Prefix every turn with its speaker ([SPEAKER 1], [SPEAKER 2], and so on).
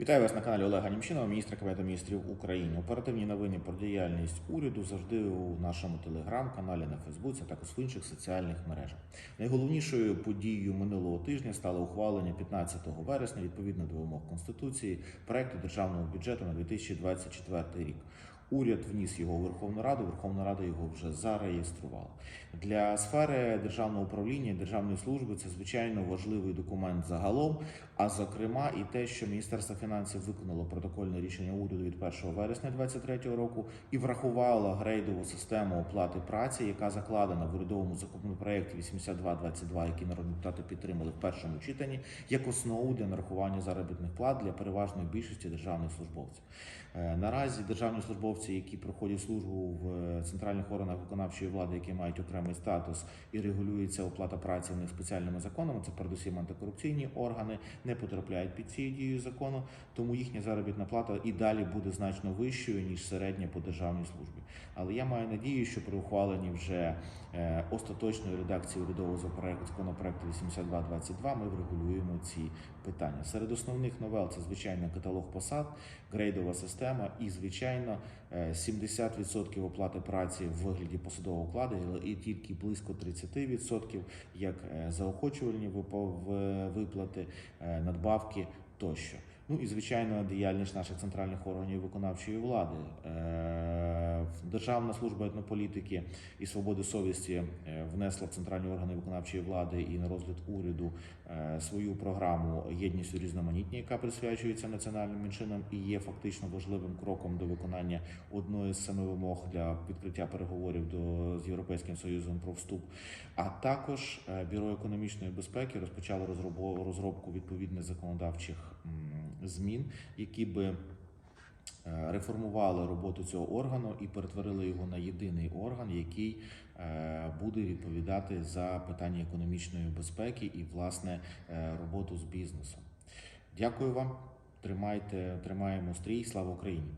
[SPEAKER 1] Вітаю вас на каналі Олега Німчинова, міністра Кабінету міністрів України. Оперативні новини про діяльність уряду завжди у нашому телеграм-каналі на Фейсбуці, а також в інших соціальних мережах. Найголовнішою подією минулого тижня стало ухвалення 15 вересня відповідно до вимог Конституції проекту державного бюджету на 2024 рік. Уряд вніс його у Верховну Раду. Верховна Рада його вже зареєструвала. Для сфери державного управління і державної служби це звичайно важливий документ загалом. А зокрема, і те, що Міністерство фінансів виконало протокольне рішення уряду від 1 вересня 2023 року і врахувало грейдову систему оплати праці, яка закладена в урядовому законопроекті 8222, який народні депутати підтримали в першому читанні, як основу для нарахування заробітних плат для переважної більшості державних службовців. Е, Наразі державні службовці, які проходять службу в е, центральних органах виконавчої влади, які мають окремий статус і регулюється оплата праці в них спеціальними законами, це передусім антикорупційні органи, не потрапляють під цією дією закону, тому їхня заробітна плата і далі буде значно вищою ніж середня по державній службі. Але я маю надію, що при ухваленні вже е, остаточної редакції урядового законопроекту законопроекту 8222 ми врегулюємо ці питання. Серед основних новел це звичайно каталог посад, грейдова система і звичайно 70% оплати праці в вигляді посадового окладу і тільки близько 30% як е, заохочувальні випо- виплати, е, надбавки тощо. Ну і звичайно, діяльність наших центральних органів виконавчої влади. Державна служба етнополітики і свободи совісті е, внесла в центральні органи виконавчої влади і на розгляд уряду е, свою програму єдність різноманітні, яка присвячується національним меншинам і є фактично важливим кроком до виконання одної з семи вимог для відкриття переговорів до з європейським союзом про вступ. А також е, бюро економічної безпеки розпочало розробку відповідних законодавчих змін, які би реформували роботу цього органу і перетворили його на єдиний орган, який е, буде відповідати за питання економічної безпеки і власне е, роботу з бізнесом. Дякую вам. Тримайте, тримаємо стрій. Слава Україні!